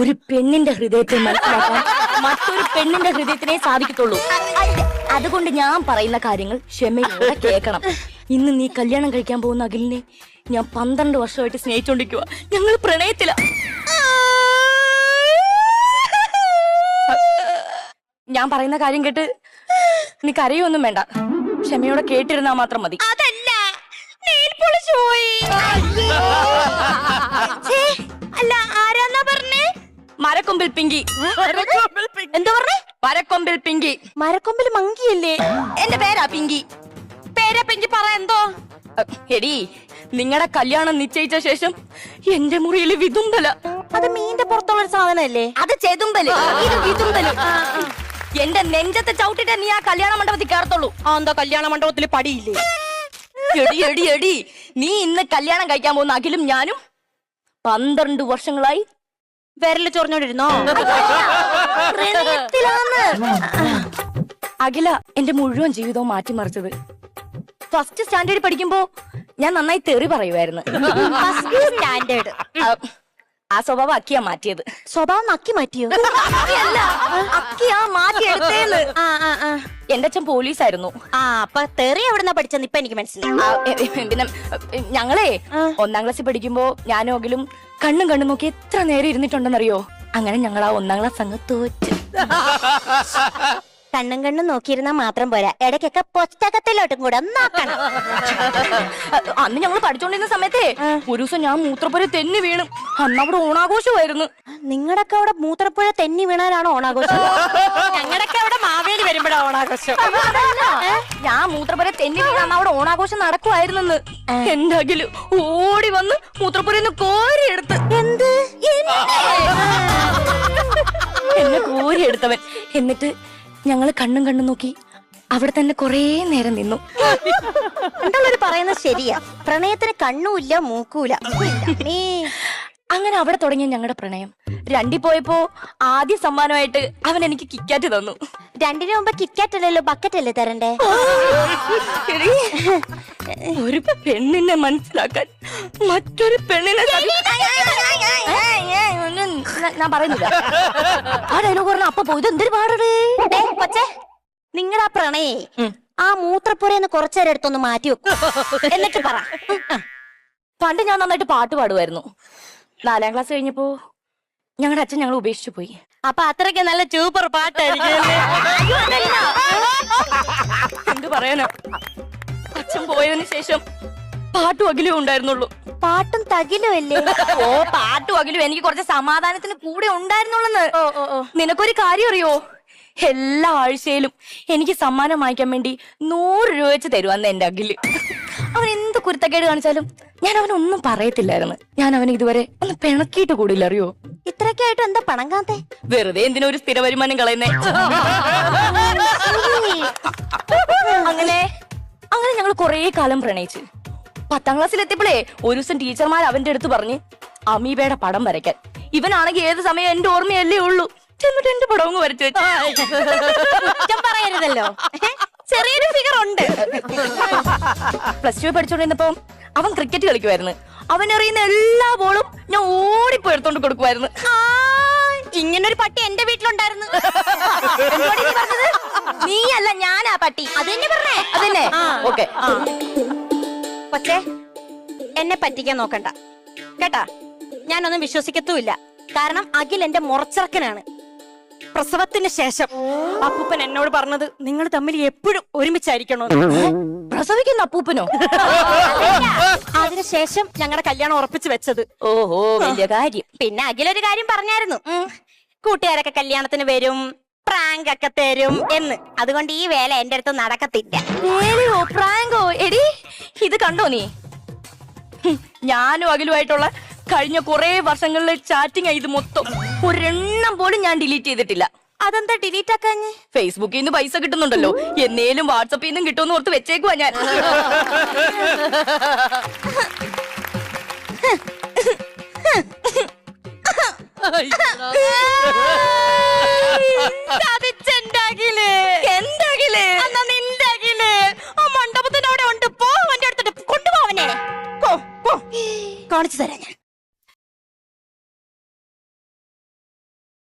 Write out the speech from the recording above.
ഒരു പെണ്ണിന്റെ ഹൃദയത്തെ മനസ്സിലാക്കാൻ മറ്റൊരു പെണ്ണിന്റെ ഹൃദയത്തിനെ സാധിക്കത്തുള്ളൂ. അതുകൊണ്ട് ഞാൻ പറയുന്ന കാര്യങ്ങൾ ക്ഷമയോടെ കേൾക്കണം. ഇന്ന് നീ കല്യാണം കഴിക്കാൻ പോകുന്ന അഖിലിനെ ഞാൻ പന്ത്രണ്ട് വർഷമായിട്ട് സ്നേഹിച്ചോണ്ടിരിക്കുക ഞങ്ങൾ പ്രണയത്തില. ഞാൻ പറയുന്ന കാര്യം കേട്ട് നീ കരയൊന്നും വേണ്ട. ക്ഷമയോടെ കേട്ടിരുന്നാ മാത്രം മതി. അതല്ല പോയി. മരക്കൊമ്പിൽ പിങ്കി. എന്താ പറഞ്ഞേ? മരക്കൊമ്പിൽ പിങ്കി. മരക്കൊമ്പിൽ മങ്കിയല്ലേ? എന്റെ പേരാ പിങ്കി. പേരാ പിങ്കി പറ എന്തോ? എടി നിങ്ങളുടെ കല്യാണം നിശ്ചയിച്ച ശേഷം എന്റെ മുറിയിൽ വിതുമ്പല. അത് മീന്റെ പുറത്തുള്ള ഒരു സാധനല്ലേ അത് ചെതുമ്പൽ. ഇത് വിതുമ്പൽ. എന്റെ നെഞ്ചത്തെ ചവിട്ടിട്ട് നീ ആ കല്യാണ മണ്ഡപത്തിൽ കയറത്തുള്ളൂ. ആ എന്താ കല്യാണ മണ്ഡപത്തിൽ പടിയില്ലേ? എടി എടി എടി. നീ ഇന്ന് കല്യാണം കഴിക്കാൻ പോകുന്ന അഖിലും ഞാനും പന്ത്രണ്ട് വർഷങ്ങളായി വിരൽ ചൊറിഞ്ഞോണ്ടിരുന്നോ? പ്രണയത്തിലാന്ന്. അഖില എന്റെ മുഴുവൻ ജീവിതവും മാറ്റിമറിച്ചത്. ഫസ്റ്റ് സ്റ്റാൻഡേർഡ് പഠിക്കുമ്പോ ഞാൻ നന്നായി തെറി പറയുമായിരുന്നു ഫസ്റ്റ് സ്റ്റാൻഡേർഡ് ആ, സ്വഭാവം അക്കിയാ മാറ്റിയത്. സ്വഭാവം അക്കി മാറ്റിയോ? അക്കിയല്ല. അക്കിയാ മാറ്റിയെടുത്തേന്ന് എന്റെ അച്ഛൻ പോലീസായിരുന്നു. ആ അപ്പൊ തെറി എവിടെന്നാ പഠിച്ചെന്ന് ഇപ്പൊ എനിക്ക് മനസ്സിലായി. പിന്നെ ഞങ്ങളെ ഒന്നാം ക്ലാസ്സിൽ പഠിക്കുമ്പോ ഞാനോകിലും കണ്ണും കണ്ണും നോക്കി എത്ര നേരം ഇരുന്നിട്ടുണ്ടെന്നറിയോ? അങ്ങനെ ഞങ്ങൾ ആ ഒന്നാം ക്ലാസ് അങ്ങ് തോറ്റ്. കണ്ണും കണ്ണും നോക്കിയിരുന്നാ മാത്രം പോരാ. ഇടയ്ക്കൊക്കെ പുസ്തകത്തിലോട്ടും കൂടെ നോക്കണം. അന്ന് ഞങ്ങൾ പഠിച്ചോണ്ടിരുന്ന സമയത്തെ ഒരു ദിവസം ഞാൻ മൂത്രപ്പുര തെന്നി വീണു. അന്ന് അവിടെ ഓണാഘോഷമായിരുന്നു. നിങ്ങളൊക്കെ അവിടെ മൂത്രപ്പുഴ തെന്നി വീണാലാണ് ഓണാഘോഷം? ഞങ്ങളൊക്കെ അവിടെ മാവേലി വരുമ്പോഴാ ഓണാഘോഷം. ഞാൻ മൂത്രപ്പുര തെന്നി വീണ അന്ന് അവിടെ ഓണാഘോഷം നടക്കുമായിരുന്നെന്ന് എന്തെങ്കിലും ഓടി വന്ന് മൂത്രപ്പുരന്ന് കോരി എടുത്ത് എന്ത്? എന്നെ കോരി എടുത്തവൻ എന്നിട്ട് ഞങ്ങൾ കണ്ണും കണ്ണും നോക്കി അവിടെ തന്നെ കൊറേ നേരം നിന്നു. എന്താ പറയുന്നത് ശരിയാ. പ്രണയത്തിന് കണ്ണുമില്ല മൂക്കൂല അങ്ങനെ അവിടെ തുടങ്ങിയ ഞങ്ങളുടെ പ്രണയം രണ്ടി പോയപ്പോ ആദ്യ സമ്മാനമായിട്ട് അവൻ എനിക്ക് കിക്കാറ്റ് തന്നു രണ്ടിനു മുമ്പ് കിക്കാറ്റ് അല്ലല്ലോ ബക്കറ്റ് അല്ലേ തരണ്ടേ ഒരു പെണ്ണിനെ മനസ്സിലാക്കാൻ മറ്റൊരു പെണ്ണിനെ ഞാൻ- പറയുന്നില്ല ആ ഡയലോഗ് പറഞ്ഞ അപ്പൊ പോയത് എന്തൊരു പാടേ കൊച്ചേ നിങ്ങളുടെ ആ പ്രണയേ ആ മൂത്രപ്പുരന്ന് കുറച്ചേരം എടുത്തൊന്ന് മാറ്റി വെക്കും എന്നിട്ട് പറ പണ്ട് ഞാൻ നന്നായിട്ട് പാട്ട് പാടുമായിരുന്നു നാലാം ക്ലാസ് കഴിഞ്ഞപ്പോ ഞങ്ങളുടെ അച്ഛൻ ഞങ്ങൾ ഉപേക്ഷിച്ചു പോയി. അപ്പൊ അത്രയ്ക്ക് നല്ല സൂപ്പർ പാട്ടായിരിക്കും എന്ത് പറയാനോ? അച്ഛൻ പോയതിനു ശേഷം പാട്ടും അഖിലും ഉണ്ടായിരുന്നുള്ളൂ. പാട്ടും തകിലും അല്ലേ? ഓ പാട്ടും അഖിലും. എനിക്ക് കുറച്ച് സമാധാനത്തിന് കൂടെ ഉണ്ടായിരുന്നുള്ളെന്ന്. നിനക്കൊരു കാര്യം അറിയോ? എല്ലാ ആഴ്ചയിലും എനിക്ക് സമ്മാനം വാങ്ങിക്കാൻ വേണ്ടി നൂറ് രൂപ വെച്ച് തരുവാന്ന് എന്റെ അഖിൽ. അവൻ എന്ത് കുരുത്തക്കേട് കാണിച്ചാലും ഞാൻ അവനൊന്നും പറയത്തില്ലായിരുന്നു. ഞാൻ അവന് ഇതുവരെ ഒന്ന് പിണക്കിയിട്ട് കൂടില്ല അറിയോ? ഇത്രയൊക്കെ ആയിട്ട് എന്താ പണം കാത്തേ വെറുതെ എന്തിനാ ഒരു സ്ഥിര വരുമാനം കളയുന്നേ? അങ്ങനെ അങ്ങനെ ഞങ്ങൾ കൊറേ കാലം പ്രണയിച്ച്. പത്താം ക്ലാസ്സിൽ എത്തിയപ്പോഴേ ഒരു ദിവസം ടീച്ചർമാർ അവന്റെ അടുത്ത് പറഞ്ഞ് അമീബയുടെ പടം വരയ്ക്കാൻ. ഇവനാണെങ്കിൽ ഏത് സമയം എന്റെ ഓർമ്മയല്ലേ ഉള്ളൂ. ചെന്നിട്ട് എന്റെ പടം അങ്ങ് വരച്ചു വെച്ചു. കുറ്റം പറയരുതല്ലോ. ചെറിയൊരു ഫിഗർ ഉണ്ട്. പ്ലസ് ടു പഠിച്ചോണ്ടിരുന്നപ്പോ അവൻ ക്രിക്കറ്റ് കളിക്കുമായിരുന്നു അവനറിയുന്ന എല്ലാ ബോളും ഞാൻ ഓടിപ്പോയി എടുത്തോണ്ട് കൊടുക്കുമായിരുന്നു ഇങ്ങനൊരു പട്ടി എന്റെ വീട്ടിലുണ്ടായിരുന്നു. നീ പറഞ്ഞത്? നീയല്ല ഞാനാ പട്ടി. അത് തന്നെ പറഞ്ഞേ. അതന്നെ ആ. ഓക്കെ. ആ. കൊച്ചേ എന്നെ പറ്റിക്കാൻ നോക്കണ്ട. കേട്ടാ ഞാനൊന്നും വിശ്വസിക്കത്തുമില്ല. കാരണം അഖിൽ എന്റെ മുറച്ചിറക്കനാണ്. പ്രസവത്തിന് ശേഷം അപ്പൂപ്പൻ എന്നോട് പറഞ്ഞത് നിങ്ങൾ തമ്മിൽ എപ്പോഴും ഒരുമിച്ചായിരിക്കണോ പ്രസവിക്കുന്ന അപ്പൂപ്പനോ? അതിനുശേഷം ഞങ്ങളുടെ കല്യാണം ഉറപ്പിച്ചു വെച്ചത്. ഓഹോ വലിയ കാര്യം. പിന്നെ അഖിലൊരു കാര്യം പറഞ്ഞായിരുന്നു. കൂട്ടുകാരൊക്കെ കല്യാണത്തിന് വരും പ്രാങ്ക് ഒക്കെ തരും എന്ന്. അതുകൊണ്ട് ഈ വേല എന്റെ അടുത്ത് നടക്കത്തില്ല. വേലയോ പ്രാങ്കോ? എടി ഇത് കണ്ടോ നീ? ഹും, ഞാനും അഖിലുമായിട്ടുള്ള കഴിഞ്ഞ കുറെ വർഷങ്ങളിലെ ചാറ്റിംഗ് ഇത് മൊത്തം. ഒരെണ്ണം പോലും ഞാൻ ഡിലീറ്റ് ചെയ്തിട്ടില്ല. അതെന്താ ഡിലീറ്റ് ആക്കാഞ്ഞ്? ഫേസ്ബുക്കിൽ നിന്ന് പൈസ കിട്ടുന്നുണ്ടല്ലോ. എന്നേലും വാട്സപ്പിൽ നിന്നും കിട്ടുമെന്ന് ഓർത്ത് വെച്ചേക്കുവാ ഞാൻ. ചതിച്ചെന്താകിൽ എന്താകിലേ? എന്നാ നിന്റെ അഖിൽ ആ മണ്ഡപത്തിന്റെ അവിടെ ഉണ്ട്. പോ അവന്റെ അടുത്തിട്ട് കൊണ്ടുപോവനെ പോ പോ. കാണിച്ചു തരാം ഞാൻ.